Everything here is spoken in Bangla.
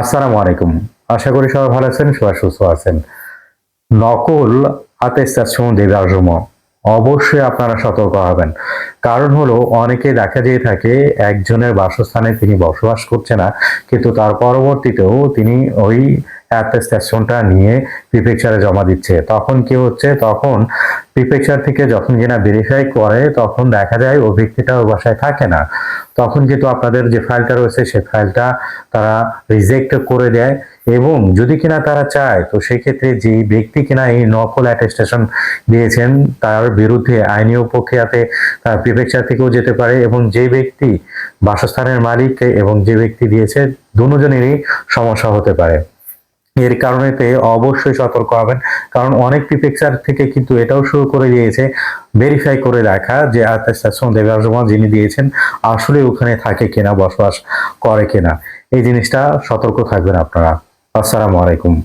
আসসালামু আলাইকুম। আশা করি সবাই ভালো আছেন, সবাই সুস্থ আছেন। নকল দেবার সময় অবশ্যই আপনারা সতর্ক হবেন। কারণ হলো, অনেকে দেখা যেয়ে থাকে, একজনের বাসস্থানে তিনি বসবাস করছে না, কিন্তু তার পরবর্তীতেও তিনি ওই অ্যাটেস্টেশনটা নিয়ে প্রিফেকচারে জমা দিচ্ছে। তখন কি হচ্ছে? তখন প্রিফেকচার থেকে যখন কিনা ভেরিফাই করে, তখন দেখা যায় ওই ব্যক্তিটা ওই বাসায় থাকে না। তখন কিন্তু আপনাদের যে ফাইলটা রয়েছে সেই ফাইলটা তারা রিজেক্ট করে দেয় এবং যদি কিনা তারা চায়, তো সেক্ষেত্রে যে ব্যক্তি কিনা এই নকল অ্যাটেস্টেশন দিয়েছেন, তার বিরুদ্ধে আইনি প্রক্রিয়াতে প্রিফেকচার থেকেও যেতে পারে এবং যে ব্যক্তি বাসস্থানের মালিক এবং যে ব্যক্তি দিয়েছে, দুজনেরই সমস্যা হতে পারে। এর কারণেতে অবশ্যই সতর্ক হবেন। কারণ অনেক প্রিপেকচার থেকে কিন্তু এটাও শুরু করে দিয়েছে ভেরিফাই করে দেখা যে আত্মাস্টেশন দেবাজমা যিনি দিয়েছেন, আসলে ওখানে থাকে কিনা, বসবাস করে কিনা। এই জিনিসটা সতর্ক থাকবেন আপনারা। আসসালামু আলাইকুম।